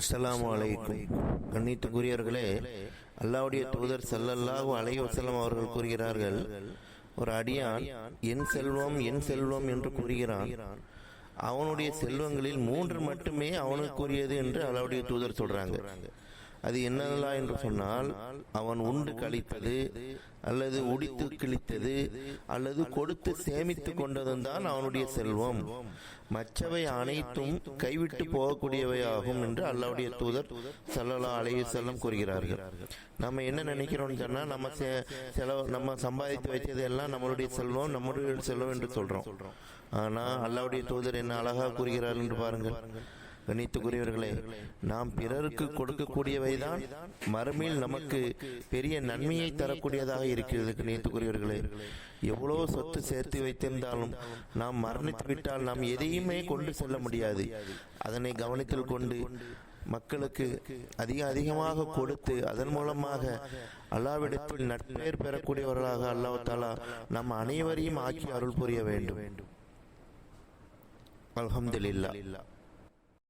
அஸ்ஸலாமு வலைக்கும் கண்ணியத்துக்குரியவர்களே அல்லாவுடைய தூதர் சல்லல்லாஹு அலை வசலம் அவர்கள் கூறுகிறார்கள் ஒரு அடியான் என் செல்வம் என் செல்வம் என்று கூறுகிறான். அவனுடைய செல்வங்களில் மூன்று மட்டுமே அவனுக்குரியது என்று அல்லாவுடைய தூதர் சொல்றாங்க. அது என்னல்லா என்று சொன்னால் அவன் உண்டு கழித்தது அல்லது உடித்து கிழித்தது அல்லது கொடுத்து சேமித்து கொண்டதும் தான் அவனுடைய செல்வம். மற்றவை அனைத்தும் கைவிட்டு போகக்கூடியவை ஆகும் என்று அல்லாவுடைய தூதர் சல்லல்லா அலைஹி செல்லம் கூறுகிறார்கள். நம்ம என்ன நினைக்கிறோம்னு சொன்னால் நம்ம செ- செலவு நம்ம சம்பாதித்து வைத்தது எல்லாம் நம்மளுடைய செல்வம் நம்முடைய செல்வம் என்று சொல்கிறோம் ஆனால் அல்லாவுடைய தூதர் என்ன அழகாக கூறுகிறார் என்று பாருங்கள். கணித்துக்குரியவர்களே நாம் பிறருக்கு கொடுக்கக்கூடியவைதான். மறுமையில் நமக்கு பெரிய நன்மையை தரக்கூடியதாக இருக்கிறது கணித்துக்குரியவர்களே. எவ்வளவு சொத்து சேர்த்து வைத்திருந்தாலும் நாம் மரணித்து விட்டால் நாம் எதையுமே கொண்டு செல்ல முடியாது. அதனை கவனத்தில் கொண்டு மக்களுக்கு அதிக அதிகமாக கொடுத்து அதன் மூலமாக அல்லாவிடத்தில் நட்பெயர் பெறக்கூடியவர்களாக அல்லாஹ் தாலா நம் அனைவரையும் ஆக்கி அருள் புரிய வேண்டும். அல்ஹம்துலில்லாஹ்.